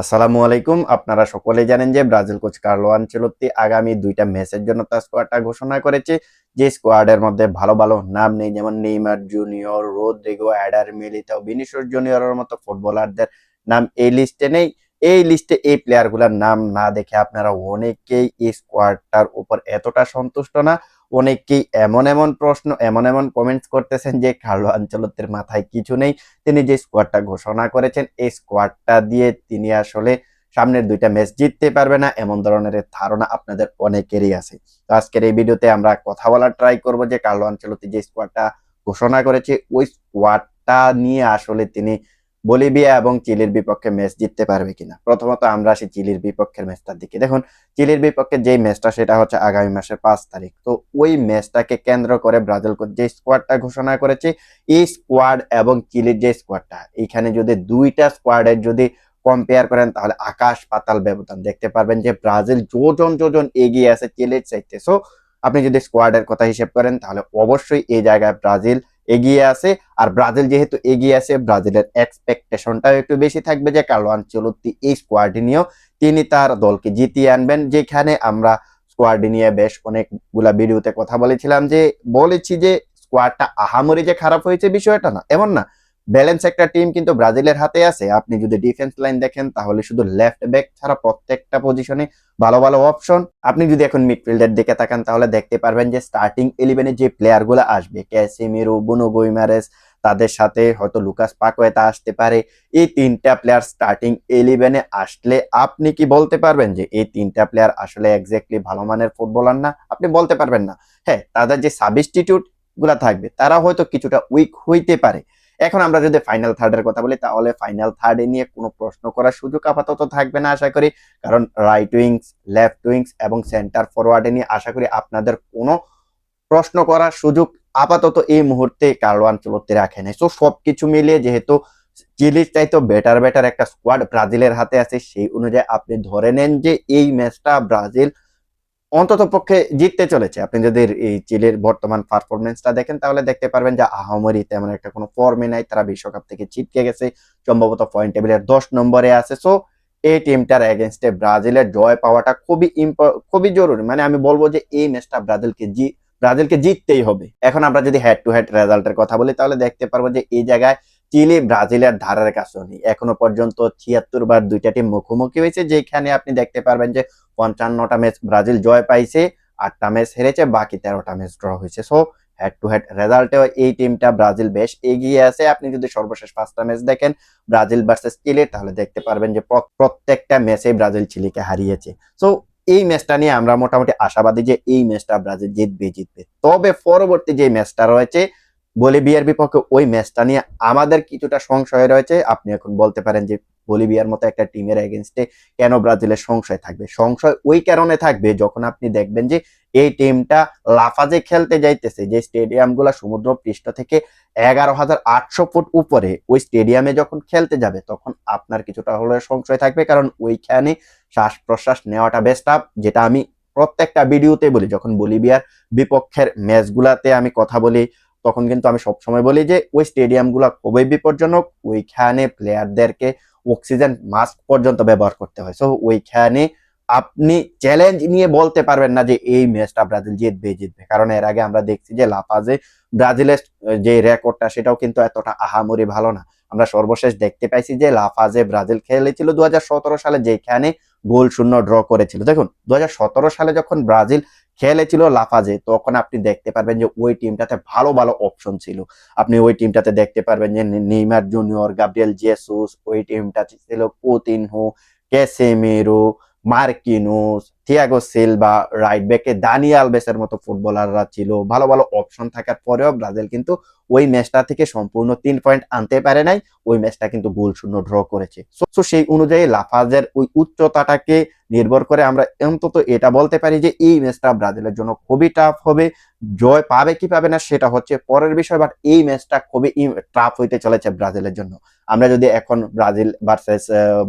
আসসালামু আলাইকুম। আপনারা সকলে জানেন যে ব্রাজিল কোচ কার্লো আনচেলত্তি আগামী দুইটা ম্যাচের জন্য তার স্কোয়াডটা ঘোষণা করেছে। যে স্কোয়াডের মধ্যে ভালো ভালো নাম নেই, যেমন Neymar Junior, Rodrigo, Eder Militao বিনিশোর জুনিয়রের মতো ফুটবলারদের নাম এই লিস্টে নেই। এই লিস্টে এই প্লেয়ারগুলোর নাম না দেখে আপনারা অনেকেই এই স্কোয়াডটার উপর এতটা সন্তুষ্ট না। অনেকেই এমন এমন প্রশ্ন, এমন এমন কমেন্টস করতেছেন যে কার্লো আঞ্চলতের মাথায় কিছু নেই। তিনি যে স্কোয়াডটা ঘোষণা করেছেন, এই স্কোয়াডটা দিয়ে তিনি আসলে সামনের দুইটা ম্যাচ জিততে পারবে না, এমন ধরনের ধারণা আপনাদের অনেকেরই আছে। তো আজকের এই ভিডিওতে আমরা কথা বলার ট্রাই করব যে কার্লো আঞ্চলতি যে স্কোয়াডটা ঘোষণা করেছে, ওই স্কোয়াডটা নিয়ে আসলে তিনি বলিভিয়া এবং চিলির বিপক্ষে ম্যাচ জিততে পারবে কিনা? প্রথমত আমরা আসি চিলির বিপক্ষের ম্যাচটার দিকে। দেখুন, চিলির বিপক্ষে যে ম্যাচটা, সেটা হচ্ছে আগামী মাসের পাঁচ তারিখ। তো ওই ম্যাচটাকে কেন্দ্র করে ব্রাজিল যে স্কোয়াডটা ঘোষণা করেছে, এই স্কোয়াড এবং চিলির যে স্কোয়াডটা এখানে যদি দুইটা স্কোয়াডের যদি কম্পেয়ার করেন, তাহলে আকাশ পাতাল ব্যবধান। দেখতে পারবেন যে ব্রাজিল যোজন যোজন এগিয়ে আছে চিলির চাইতে সো আপনি যদি স্কোয়াডের কথা হিসেব করেন, তাহলে অবশ্যই এই জায়গায় ব্রাজিল এগিয়ে আছে। আর ব্রাজিল যেহেতু এগিয়ে আছে, ব্রাজিলের এক্সপেকটেশনটাও একটু বেশি থাকবে যে কার্লো আঞ্চলত্তি এই স্কোয়াড নিয়েও তিনি তার দলকে জিতিয়ে আনবেন। যেখানে আমরা স্কোয়াড নিয়ে বেশ অনেকগুলা ভিডিওতে কথা বলেছিলাম যে, বলেছি যে স্কোয়াডটা আহামরি যে খারাপ হয়েছে বিষয়টা না, এমন না। ব্যালেন্স একটা টিম কিন্তু ব্রাজিলের হাতে আছে। আপনি যদি ডিফেন্স লাইন দেখেন, তাহলে শুধু লেফট ব্যাক ছাড়া প্রত্যেকটা পজিশনে ভালো ভালো অপশন আপনি যদি এখন মিডফিল্ডের দিকে তাকান, তাহলে দেখতে পারবেন যে স্টার্টিং ইলেভেনে যে প্লেয়ারগুলো আসবে, ক্যাসিমিরো, বুনো গোইমারেস, তাদের সাথে হয়তো লুকাস পাকোয়েতা আসতে পারে। এই তিনটা প্লেয়ার স্টার্টিং ইলেভেনে আসলে আপনি কি বলতে পারবেন যে এই তিনটা প্লেয়ার আসলে এক্স্যাক্টলি ভালো মানের ফুটবলার না? আপনি বলতে পারবেন না। হ্যাঁ তাদের যে সাবস্টিটিউটগুলা থাকবে, তারা হয়তো কিছুটা উইক হইতে পারে। এখন আমরা যদি ফাইনাল থার্ডের কথা বলি, তাহলে ফাইনাল থার্ডে নিয়ে কোনো প্রশ্ন করার সুযোগ আপাতত থাকবে না আশা করি। কারণ রাইট উইংস লেফট উইংস এবং সেন্টার ফরওয়ার্ডে নিয়ে আশা করি আপনাদের কোনো প্রশ্ন করার সুযোগ আপাতত এই মুহূর্তে কার্লো আঞ্চলতে রাখে নাই। সো সবকিছু মিলিয়ে যেহেতু চিলির চাইতো বেটার বেটার একটা স্কোয়াড ব্রাজিলের হাতে আছে, সেই অনুযায়ী আপনি ধরে নেন যে এই ম্যাচটা ব্রাজিল অন্তত পক্ষে জিততে চলেছে। আপনি যদি এই চিলির বর্তমান পারফরমেন্সটা দেখেন, তাহলে দেখতে পারবেন যে আহামরি তেমন একটা কোনো ফর্মে নাই। তারা বিশ্বকাপ থেকে ছিটকে গেছে। সম্ভবত পয়েন্ট টেবিলের দশ নম্বরে আছে। সো এই টিমটার এগেনস্টে ব্রাজিলের জয় পাওয়াটা খুবই খুবই জরুরি। মানে আমি বলব যে এই ম্যাচটা ব্রাজিলকে জি, ব্রাজিলকে জিততেই হবে। এখন আমরা যদি হেড টু হেড রেজাল্টের কথা বলি, তাহলে দেখতে পারব যে এই জায়গায় চিলি ব্রাজিলের ধারের কাছে নেই এখনও পর্যন্ত ছিয়াত্তর বার দুইটা টিম মুখোমুখি হয়েছে, যেখানে আপনি দেখতে পারবেন যে পঞ্চান্নটা ম্যাচ ব্রাজিল জয় পাইছে, আটটা ম্যাচ হেরেছে, বাকি তেরোটা ম্যাচ ড্র হয়েছে। সো হেড টু হেড রেজাল্টেও এই টিমটা ব্রাজিল বেশ এগিয়ে আছে। আপনি যদি সর্বশেষ পাঁচটা ম্যাচ দেখেন, ব্রাজিল ভার্সেস চিলি, তাহলে দেখতে পারবেন যে প্রত্যেকটা ম্যাচে ব্রাজিল চিলিকে হারিয়েছে। সো এই ম্যাচটা নিয়ে আমরা মোটামুটি আশাবাদী যে এই ম্যাচটা ব্রাজিল জিতবে জিতবে। তবে পরবর্তী যে ম্যাচটা রয়েছে বলিভিয়ার বিপক্ষে ওই ম্যাচটা নিয়ে আমাদের কিছুটা সংশয় রয়েছে। আপনি এখন বলতে পারেন যে বলিভিয়ার মতো একটা টিমের এগেনস্টে কেন ব্রাজিলের সংশয় থাকবে? সংশয় ওই কারণে থাকবে যখন আপনি দেখবেন যে এই টিমটা লাফাজে খেলতে যাইতেছে, যে স্টেডিয়ামগুলা সমুদ্র পৃষ্ঠ থেকে এগারো হাজার আটশো ফুট উপরে, ওই স্টেডিয়ামে যখন খেলতে যাবে তখন আপনার কিছুটা হলে সংশয় থাকবে। কারণ ওইখানে শ্বাস প্রশ্বাস নেওয়াটা বেস্ট আপ যেটা আমি প্রত্যেকটা ভিডিওতে বলি। যখন বলিভিয়ার বিপক্ষের ম্যাচগুলাতে আমি কথা বলি তখন কিন্তু আমি সবসময় বলি যে, ওই স্টেডিয়ামগুলো খুবই বিপজ্জনক, ওইখানে প্লেয়ারদেরকে অক্সিজেন মাস্ক পর্যন্ত ব্যবহার করতে হয়। সো ওইখানে আপনি চ্যালেঞ্জ নিয়ে বলতে পারবেন না যে, এই ম্যাচটা ব্রাজিল জিতবে জিতবে। কারণ এর আগে আমরা দেখছি যে লাপাজে ব্রাজিলের যে রেকর্ডটা সেটাও কিন্তু এতটা আহামরি ভালো না। আমরা সর্বশেষ দেখতে পাইছি যে, লাফাজে ব্রাজিল খেলেছিল দু হাজার সতেরো সালে, যেখানে গোল শূন্য ড্র করেছিল। দেখুন দু হাজার সতেরো সালে যখন ব্রাজিল খেলেছিল লাফাজে, তখন আপনি দেখতে পারবেন যে ওই টিমটাতে ভালো ভালো অপশন ছিল। আপনি ওই টিমটাতে দেখতে পারবেন যে নেইমার জুনিয়র, গাব্রিয়েল জেসুস ওই টিমটা ছিল Coutinho Casemiro Marquinhos Thiago Silva right ব্যাকে দানি আলবেসের মতো ফুটবলাররা ছিল। ভালো ভালো অপশন থাকার পরেও ব্রাজিল কিন্তু ওই ম্যাচটা থেকে সম্পূর্ণ তিন পয়েন্ট আনতে পারে নাই। ওই ম্যাচটা কিন্তু গোল শূন্য ড্র করেছে। সো সেই অনুযায়ী লাফাজের ওই উচ্চতাটাকে নির্ভর করে আমরা অন্তত এটা বলতে পারি যে এই ম্যাচটা ব্রাজিলের জন্য খুবই টাফ হবে। জয় পাবে কি পাবে না সেটা হচ্ছে পরের বিষয় বাট এই ম্যাচটা খুবই টাফ হইতে চলেছে ব্রাজিলের জন্য। আমরা যদি এখন ব্রাজিল ভার্সেস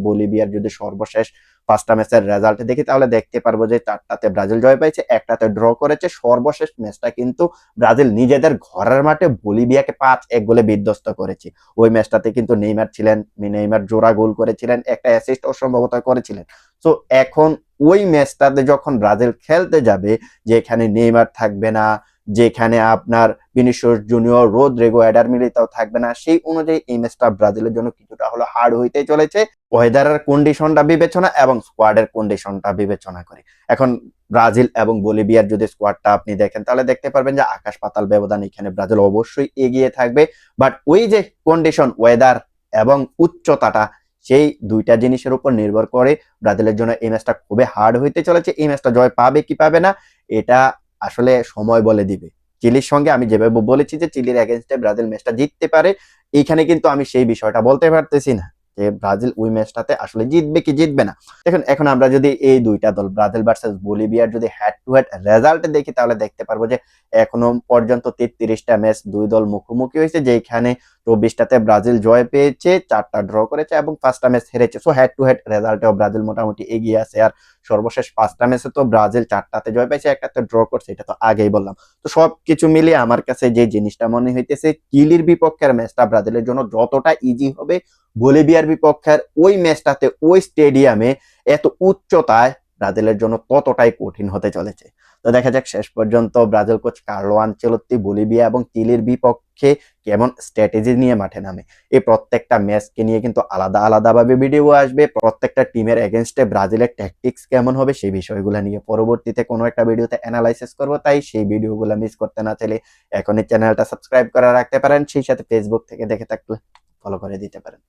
বলিভিয়ার যদি সর্বশেষ পাঁচটা ম্যাচের রেজাল্ট দেখি, তাহলে দেখতে পারব যে চারটাতে ব্রাজিল জয় পাইছে, একটাতে ড্র করেছে। সর্বশেষ ম্যাচটা কিন্তু ব্রাজিল নিজেদের ঘরের মাঠে বলিভিয়া বলিভিয়াকে পাঁচ এক গোলে বিধ্বস্ত করেছে। ওই ম্যাচটাতে কিন্তু নেইমার ছিলেন, নেইমার জোড়া গোল করেছিলেন, একটা অ্যাসিস্ট অসম্ভবত করেছিলেন। তো এখন ওই ম্যাচটাতে যখন ব্রাজিল খেলতে যাবে যে এখানে নেইমার থাকবে না যেখানে আপনার ভিনিসিয়াস জুনিয়র রোদ রোদ্রিগো এডার মিলিতাও থাকবে না। সেই অনুযায়ী এই ম্যাচটা ব্রাজিলের জন্য কিছুটা হলো হার্ড হইতে চলেছে। ওয়েদারের কন্ডিশনটা বিবেচনা এবং স্কোয়াডের কন্ডিশনটা বিবেচনা করে। এখন ব্রাজিল এবং বলিভিয়ার যদি স্কোয়াডটা আপনি দেখেন, তাহলে দেখতে পারবেন যে আকাশ পাতাল ব্যবধান এখানে ব্রাজিল অবশ্যই এগিয়ে থাকবে। বাট ওই যে কন্ডিশন ওয়েদার এবং উচ্চতাটা, সেই দুইটা জিনিসের উপর নির্ভর করে ব্রাজিলের জন্য এই ম্যাচটা খুবই হার্ড হইতে চলেছে। এই ম্যাচটা জয় পাবে কি পাবে না, এটা আসলে সময় বলে দিবে। চিলির সঙ্গে আমি যেভাবে বলেছি যে চিলির এগেনস্টে ব্রাজিল ম্যাচটা জিততে পারে, এইখানে কিন্তু আমি সেই বিষয়টা বলতে পারতেছি না যে ব্রাজিল ওই ম্যাচটাতে আসলে জিতবে কি জিতবে না। দেখুন, এখন আমরা যদি এই দুইটা দল, ব্রাজিল ভার্সেস বলিভিয়ার যদি হ্যাড টু হ্যাড রেজাল্ট দেখি, তাহলে দেখতে পারব যে এখনও পর্যন্ত তেত্রিশটা ম্যাচ দুই দল মুখোমুখি হয়েছে যেখানে চব্বিশটাতে ব্রাজিল জয় পেয়েছে, চারটা ড্র করেছে এবং পাঁচটা ম্যাচ হেরেছে। সো হ্যাড টু হ্যাড রেজাল্টেও ব্রাজিল মোটামুটি এগিয়ে আছে। আর সর্বশেষ পাঁচটা ম্যাচে তো ব্রাজিল চারটাতে জয় পেয়েছে একটাতে ড্র করছে, এটা তো আগেই বললাম। তো সব কিছু মিলিয়ে আমার কাছে যে জিনিসটা মনে হইতেছে, চিলির বিপক্ষের ম্যাচটা ব্রাজিলের জন্য যতটা ইজি হবে, বলিভিয়ার বিপক্ষের ওই ম্যাচটাতে ওই স্টেডিয়ামে এত উচ্চতায় ব্রাজিলের জন্য ততটাই কঠিন হতে চলেছে। তো দেখা যাক শেষ পর্যন্ত Brazil coach Carlo Ancelotti Bolivia এবং চিলির বিপক্ষে কেমন স্ট্র্যাটেজি নিয়ে মাঠে নামে। এই প্রত্যেকটা ম্যাচকে নিয়ে কিন্তু আলাদা আলাদাভাবে ভিডিও আসবে। প্রত্যেকটা টিমের এগেনস্টে ব্রাজিলের ট্যাকটিক্স কেমন হবে সেই বিষয়গুলো নিয়ে পরবর্তীতে কোনো একটা ভিডিওতে অ্যানালাইসিস করব। তাই সেই ভিডিওগুলো মিস করতে না চাইলে এখনই চ্যানেলটা সাবস্ক্রাইব করে রাখতে পারেন। সেই সাথে ফেসবুক থেকে দেখে থাকলে ফলো করে দিতে পারেন।